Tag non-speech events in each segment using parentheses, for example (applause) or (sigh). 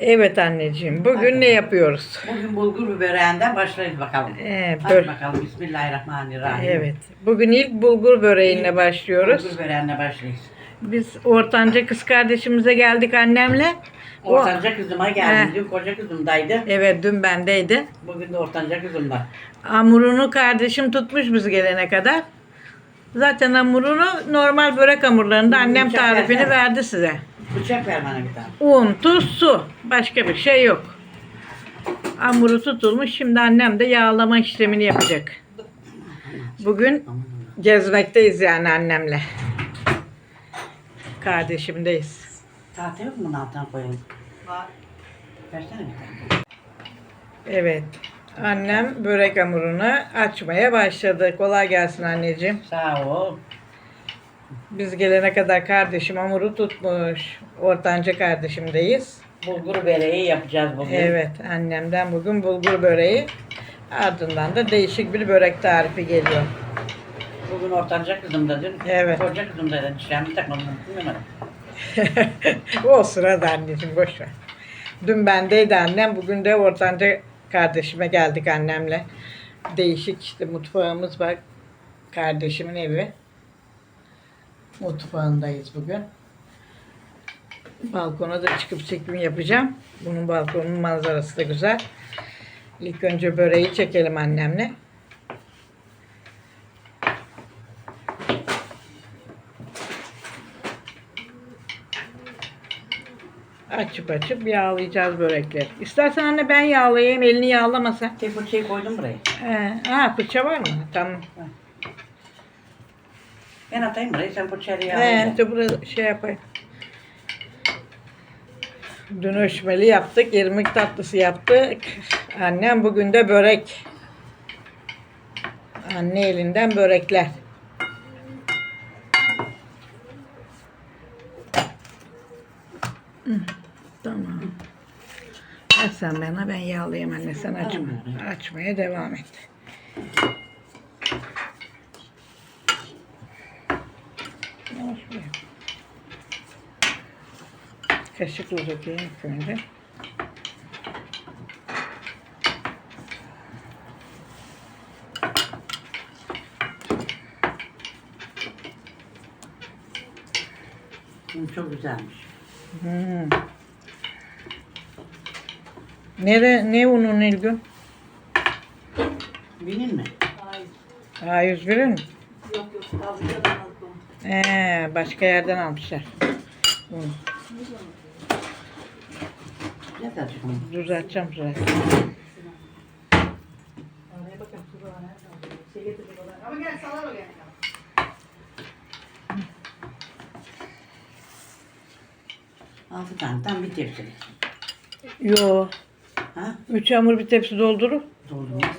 Evet anneciğim. Bugün ne yapıyoruz? Bugün bulgur böreğinden başlayız bakalım. Ee, Hadi bakalım. Bismillahirrahmanirrahim. Evet. Bugün ilk bulgur böreğine başlıyoruz. Bulgur böreğine başlayız. Biz ortanca kız kardeşimize geldik annemle. Ortanca kızıma geldim. He. Dün koca kızımdaydı. Evet dün bendeydi. Bugün de ortanca kızımda. Hamurunu kardeşim tutmuş biz gelene kadar. Zaten hamurunu normal börek hamurlarında annem tarifini verdi size. Bıçak ver bana bir tane. Un, tuz, su. Başka bir şey yok. Hamuru tutulmuş. Şimdi annem de yağlama işlemini yapacak. Bugün gezmekteyiz yani annemle. Kardeşimdeyiz. Tahta yok mu bunun altına koyalım? Var. Versene bir tane. Evet. Annem börek hamurunu açmaya başladı. Kolay gelsin anneciğim. Sağ ol. Biz gelene kadar kardeşim hamuru tutmuş. Ortanca kardeşimdeyiz. Bulgur böreği yapacağız bugün. Evet, annemden bugün bulgur böreği. Ardından da değişik bir börek tarifi geliyor. Bugün ortanca kızımda dün. Evet. Koca kızımdaydı. Dişlerimi takmadım. Bilmiyorum. (laughs) o sırada anneciğim boş ver. Dün bendeydi annem, bugün de ortanca kardeşime geldik annemle. Değişik işte mutfağımız var. Kardeşimin evi. Mutfağındayız bugün. Balkona da çıkıp çekim yapacağım. Bunun balkonun manzarası da güzel. İlk önce böreği çekelim annemle. Açıp açıp yağlayacağız börekleri. İstersen anne ben yağlayayım, elini yağlamasa. Tek fırçayı koydum buraya. Ee, ha fırça var mı? Tamam. Ben atayım burayı. Sen fırçayla Ee, yağla. işte burada şey yapayım. Dün ölçmeli yaptık, irmik tatlısı yaptık. Annem bugün de börek. Anne elinden börekler. Hı, Tamam. Aç sen bana ben yağlayayım anne sen açma. Açmaya devam et. Al şuraya. Kaşıkla dökeyim ilk önce. Hı, Çok güzelmiş. Hmm. Nere, ne unu Nilgün? Binin mi? A101'in mi? Yok yok. Fabrikadan aldım. Ee, başka yerden almışlar. Bunu Çıkmış? düzelteceğim sonra. Altı tane tam bir tepsi. Yo. Ha? Üç hamur bir tepsi doldurur. Doldurmaz.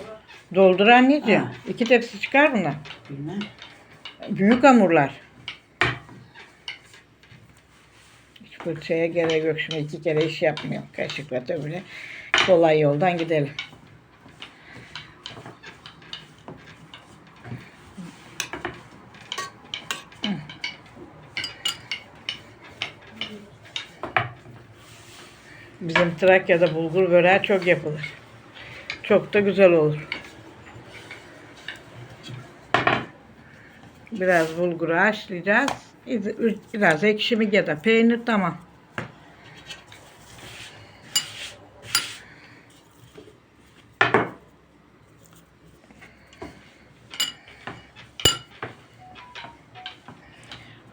Doldur anneciğim. Ha. İki tepsi çıkar bunlar. Bilmem. Büyük hamurlar. Hiç fırçaya gerek yok. Şimdi iki kere iş yapmıyor. Kaşıkla da böyle kolay yoldan gidelim. Bizim Trakya'da bulgur böreği çok yapılır. Çok da güzel olur. Biraz bulguru haşlayacağız. Biraz ekşimik ya da peynir tamam.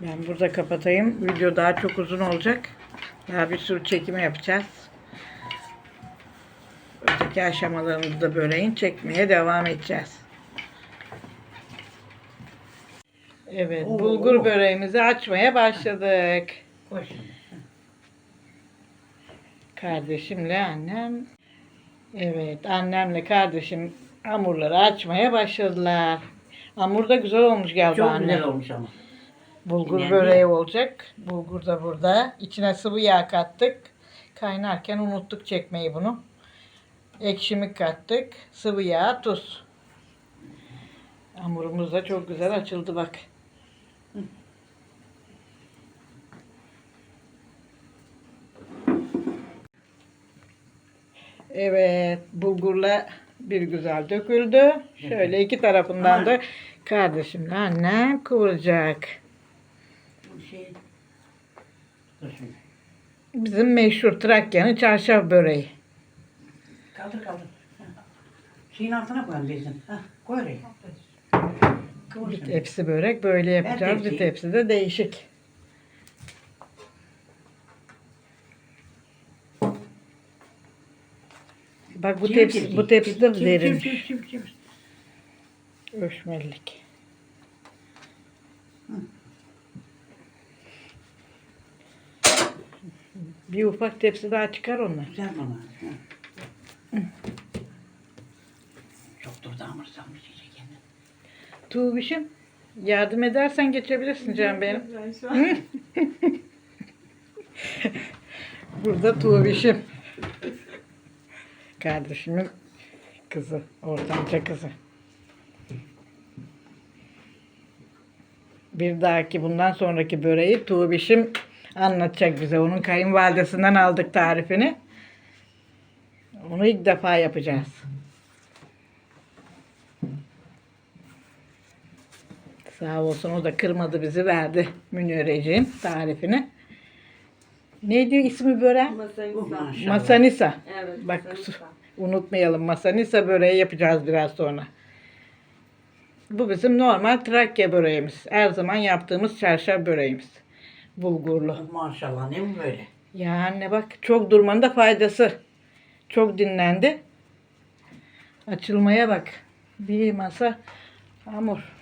Ben burada kapatayım. Video daha çok uzun olacak. Daha bir sürü çekimi yapacağız. Öteki aşamalarını da böreğin çekmeye devam edeceğiz. Evet, Oo. bulgur böreğimizi açmaya başladık. Kardeşimle annem. Evet, annemle kardeşim hamurları açmaya başladılar. Hamur da güzel olmuş galiba Çok anne. güzel olmuş ama. Bulgur Yani- böreği olacak. Bulgur da burada. İçine sıvı yağ kattık. Kaynarken unuttuk çekmeyi bunu. Ekşimik kattık. Sıvı yağ, tuz. Hamurumuz da çok güzel açıldı bak. Evet, bulgurla bir güzel döküldü. Şöyle iki tarafından da kardeşimle annem kıvıracak. Şey... Bizim meşhur Trakya'nın çarşaf böreği. Kaldır kaldır. Şeyin altına koyalım bezin. Hah, koy oraya. Kıvır Bir tepsi börek böyle yapacağız. Bir tepsi de değişik. Bak bu Çevir tepsi bu tepsi de çevir, çevir, çevir. Öşmellik. Bir ufak tepsi daha çıkar onlar. Güzel bana. Ha. Çok dur damırsam bir şey kendine. Tuğbişim yardım edersen geçebilirsin canım benim. Ben şu an (laughs) Burada Tuğbişim. (laughs) Kardeşimin kızı, ortanca kızı. Bir dahaki bundan sonraki böreği Tuğbişim anlatacak bize. Onun kayınvalidesinden aldık tarifini. Onu ilk defa yapacağız. Sağ olsun o da kırmadı bizi verdi Münireciğim tarifini. Neydi ismi böreğin? Maşallah. Masanisa. Evet. Bak masanızda. unutmayalım masanisa böreği yapacağız biraz sonra. Bu bizim normal Trakya böreğimiz. Her zaman yaptığımız çarşaf böreğimiz. Bulgurlu. Maşallah ne bu böyle? Ya anne bak çok durmanın da faydası. Çok dinlendi. Açılmaya bak. Bir masa hamur.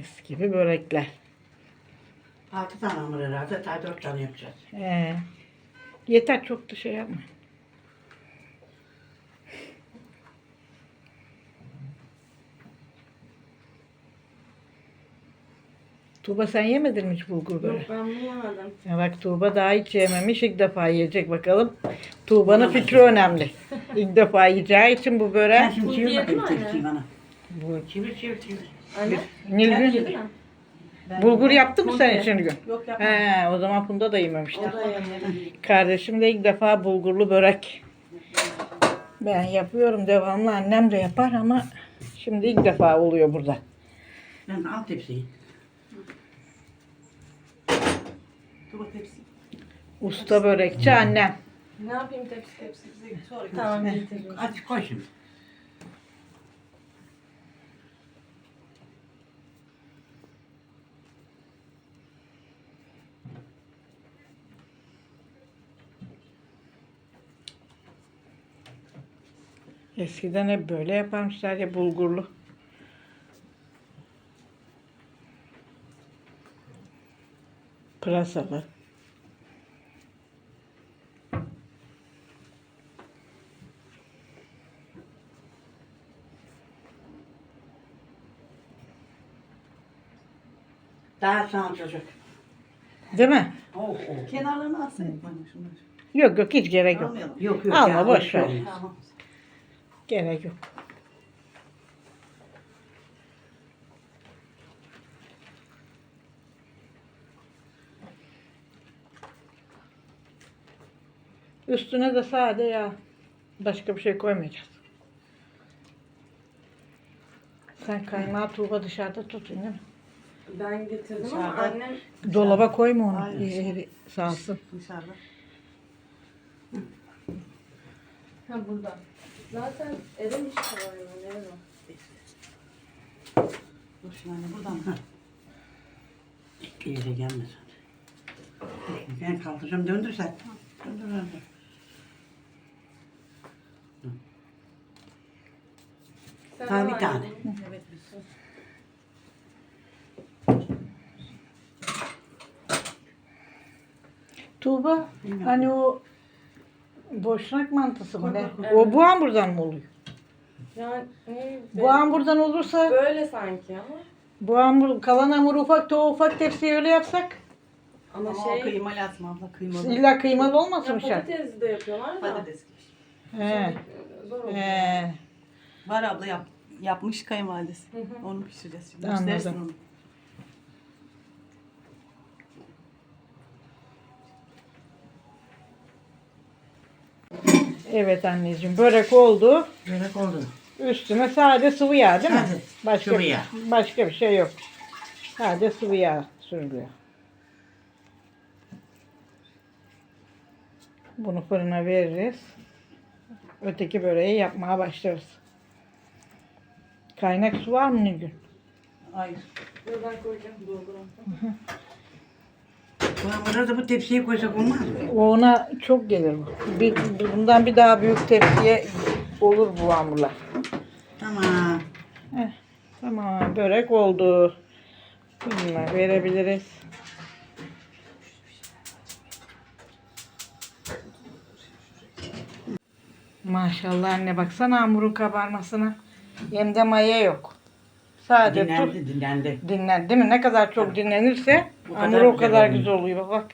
Mis gibi börekler. Altı tane hamur herhalde. Daha dört tane yapacağız. Ee, yeter çok da şey yapma. Tuğba sen yemedin mi hiç bulgur böreği? Yok ben bunu yemedim. Ya bak Tuğba daha hiç yememiş. ilk defa yiyecek bakalım. Tuğba'nın fikri önemli. İlk defa yiyeceği için bu Sen börek. şimdi Bu çevir bakayım tepsiyi bana. Bu, Çevir çevir çevir. Anne. Nilgün, mi? bulgur yaptı mı sen için gün? Yok yapmadım. He, o zaman Funda da yememişti. O da yemedim. Kardeşim de ilk defa bulgurlu börek. Ben yapıyorum devamlı. Annem de yapar ama şimdi ilk defa oluyor burada. Ben al tepsiyi. Dur tepsi. Usta börekçi annem. Ne yapayım tepsi tepsi? Tamam Heh, getiririm. Hadi koy şimdi. Eskiden hep böyle yaparmışlar ya bulgurlu. Pırasalı. Daha sana çocuk. Değil mi? Oh, oh. Kenarlarını şunları. Yok yok hiç gerek yok. Almayalım. Yok yok. Alma, ya, boş ver. Tamam. Gerek yok. Üstüne de sade ya. Başka bir şey koymayacağız. Sen kaymağı tuğba dışarıda tutun değil mi? Ben getirdim ama Dışarıda. annem Dolaba koyma onu. Aynen. Yeri salsın. dışarıda. Ha burada. Zaten erimiş kavarına. Nerede o? Dur şimdi anne buradan. Ha. İyice gelmesin. Ben kaldıracağım. Döndür sen. Döndür döndür. Sen Ha, bir al tane. Evet. Tuğba hani o boşnak mantısı mı ne? Evet. O bu hamburdan mı oluyor? Yani Bu hamburdan olursa böyle sanki ama. bu hamur kalan hamuru ufak da o ufak tepsiye öyle yapsak Ama Ama şey o kıymalı atma abla kıymalı. illa kıymalı ya olmasın şart. patates de yapıyorlar da. Patates. He. Zor oluyor. He. Var abla yap. yapmış kayınvalidesi. Onu pişireceğiz şimdi. Anladım. Onu. Evet anneciğim börek oldu. Börek oldu. Üstüne sade sıvı yağ değil mi? Sade Başka, sıvı yağ. Başka bir şey yok. Sade sıvı yağ sürülüyor. Bunu fırına veririz. Öteki böreği yapmaya başlarız. Kaynak su var mı Nilgün? Ay. Dur ben koyacağım dolduran. (laughs) Bu hamurları da bu tepsiye koysak olmaz mı? Ona çok gelir bu. Bir, bundan bir daha büyük tepsiye olur bu hamurlar. Tamam. Heh, tamam börek oldu. Bununla verebiliriz. Maşallah anne baksana hamurun kabarmasına. Hem de maya yok. Sadece tuz. Dinlendi dinlendi. Dinlen değil mi? Ne kadar çok dinlenirse O kadar hamur o güzel kadar oluyor. güzel oluyor. Bak.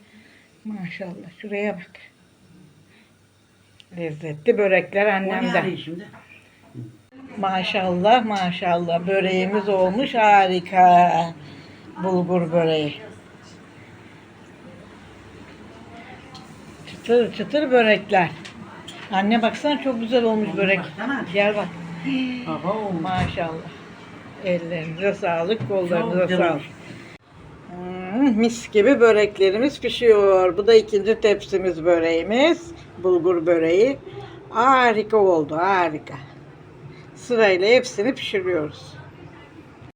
Maşallah. Şuraya bak. Lezzetli börekler O ne annemden. arıyor şimdi? Maşallah maşallah böreğimiz olmuş harika. Bulgur böreği. Çıtır çıtır börekler. Anne baksana çok güzel olmuş börek. Gel bak. Maşallah. Ellerinize sağlık, kollarınıza Çok sağlık. Hmm, mis gibi böreklerimiz pişiyor. Bu da ikinci tepsimiz böreğimiz. Bulgur böreği. Harika oldu, harika. Sırayla hepsini pişiriyoruz.